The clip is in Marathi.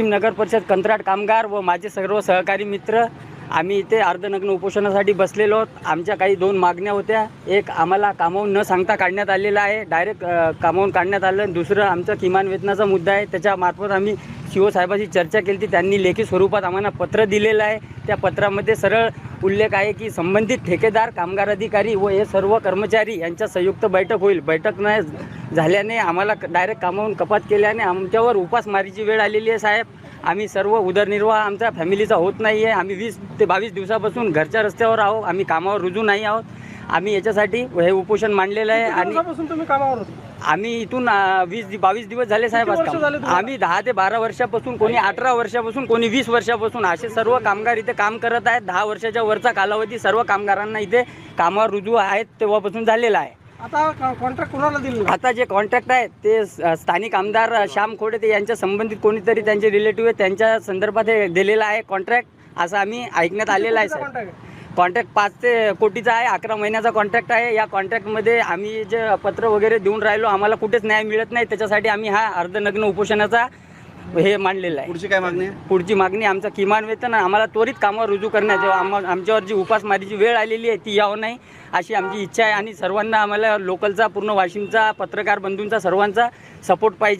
पश्चिम नगर परिषद कंत्राट कामगार व माझे सर्व सहकारी मित्र. आम्ही इथे अर्धनग्न उपोषणासाठी बसलेलो आहोत. आमच्या काही दोन मागण्या होत्या. एक आम्हाला कामावून न सांगता काढण्यात आलेलं आहे. डायरेक्ट कामावून काढण्यात आलं. दुसरं आमचं किमान वेतनाचा मुद्दा आहे. त्याच्यामार्फत आम्ही शिवसाहेबाशी चर्चा केली. ती त्यांनी लेखी स्वरूपात आम्हाला पत्र दिलेलं आहे. त्या पत्रामध्ये सरळ उल्लेख आहे की संबंधित ठेकेदार कामगार अधिकारी व हे सर्व कर्मचारी यांच्या संयुक्त बैठक होईल. बैठक नाही झाल्याने आम्हाला डायरेक्ट कामावून कपात केल्याने आमच्यावर उपासमारीची वेळ आलेली आहे साहेब. आम्ही सर्व उदरनिर्वाह आमच्या फॅमिलीचा होत नाही आहे आम्ही वीस ते बावीस दिवसापासून घरच्या रस्त्यावर आहोत. आम्ही कामावर रुजू नाही आहोत. आम्ही याच्यासाठी हे उपोषण मांडलेलं आहे आणि दिवसापासून तुम्ही कामावर होते? आम्ही इथून वीस बावीस दिवस झाले साहेब आज? आम्ही दहा ते बारा वर्षापासून कोणी अठरा वर्षापासून कोणी वीस वर्षापासून असे सर्व कामगार इथे काम करत आहेत. दहा वर्षाच्या वरचा कालावधी सर्व कामगारांना इथे कामावर रुजू आहेत तेव्हापासून झालेला आहे. आता कॉन्ट्रॅक्ट कोणाला दिलेला? आता जे कॉन्ट्रॅक्ट आहे ते स्थानिक आमदार श्याम खोडे ते यांच्या संबंधित कोणीतरी त्यांचे रिलेटिव्ह आहे त्यांच्या संदर्भात हे दिलेलं आहे कॉन्ट्रॅक्ट असं आम्ही ऐकण्यात आलेलं आहे आहे? कॉन्ट्रॅक्ट पाच ते कोटीचा आहे अकरा महिन्याचा कॉन्ट्रॅक्ट आहे. या कॉन्ट्रॅक्टमध्ये आम्ही जे पत्र वगैरे देऊन राहिलो आम्हाला कुठेच न्याय मिळत नाही. त्याच्यासाठी आम्ही हा अर्धनग्न उपोषणाचा हे मांडलेला आहे. पुढची काय मागणी आहे? पुढची मागणी आमचं किमान वेतन आम्हाला त्वरित कामावर रुजू करण्यात यावं आम्हा आमच्यावर जी उपासमारीची वेळ आलेली आहे ती यावं नाही अशी आमची इच्छा आहे. आणि सर्वांना आम्हाला लोकलचा पूर्ण वाशिमचा पत्रकार बंधूंचा सर्वांचा सपोर्ट पाहिजे.